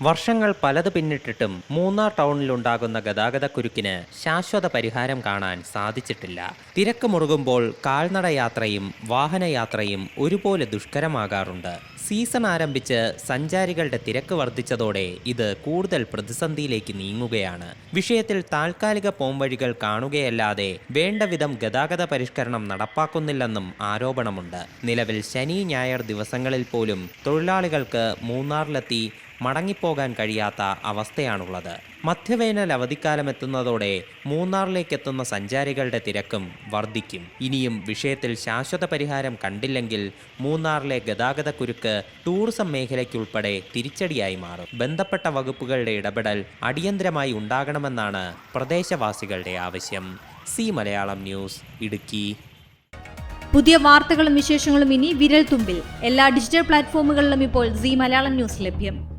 വർഷങ്ങൾ പലത് പിന്നിട്ടിട്ടും മൂന്നാർ ടൗണിലുണ്ടാകുന്ന ഗതാഗതക്കുരുക്കിന് ശാശ്വത പരിഹാരം കാണാൻ സാധിച്ചിട്ടില്ല. തിരക്ക് മുറുകുമ്പോൾ കാൽനടയാത്രയും വാഹനയാത്രയും ഒരുപോലെ ദുഷ്കരമാകാറുണ്ട്. സീസൺ ആരംഭിച്ച് സഞ്ചാരികളുടെ തിരക്ക് വർദ്ധിച്ചതോടെ ഇത് കൂടുതൽ പ്രതിസന്ധിയിലേക്ക് നീങ്ങുകയാണ്. വിഷയത്തിൽ താൽക്കാലിക പോംവഴികൾ കാണുകയല്ലാതെ വേണ്ടവിധം ഗതാഗത പരിഷ്കരണം നടപ്പാക്കുന്നില്ലെന്നും ആരോപണമുണ്ട്. നിലവിൽ ശനി ഞായർ ദിവസങ്ങളിൽ പോലും തൊഴിലാളികൾക്ക് മൂന്നാറിലെത്തി മടങ്ങിപ്പോകാൻ കഴിയാത്ത അവസ്ഥയാണുള്ളത്. മധ്യവേനൽ അവധിക്കാലം എത്തുന്നതോടെ മൂന്നാറിലേക്ക് എത്തുന്ന സഞ്ചാരികളുടെ തിരക്കും വർദ്ധിക്കും. ഇനിയും വിഷയത്തിൽ ശാശ്വത പരിഹാരം കണ്ടില്ലെങ്കിൽ മൂന്നാറിലെ ഗതാഗത കുരുക്ക് ടൂറിസം മേഖലയ്ക്കുൾപ്പെടെ തിരിച്ചടിയായി മാറും. ബന്ധപ്പെട്ട വകുപ്പുകളുടെ ഇടപെടൽ അടിയന്തരമായി ഉണ്ടാകണമെന്നാണ് പ്രദേശവാസികളുടെ ആവശ്യം. Zee Malayalam news Idukki. പുതിയ വാർത്തകളും വിശേഷങ്ങളും ഇനി വിരൽ തുമ്പിൽ എല്ലാ ഡിജിറ്റൽ പ്ലാറ്റ്ഫോമുകളിലും ഇപ്പോൾ സി മലയാളം ന്യൂസ് ലഭ്യം.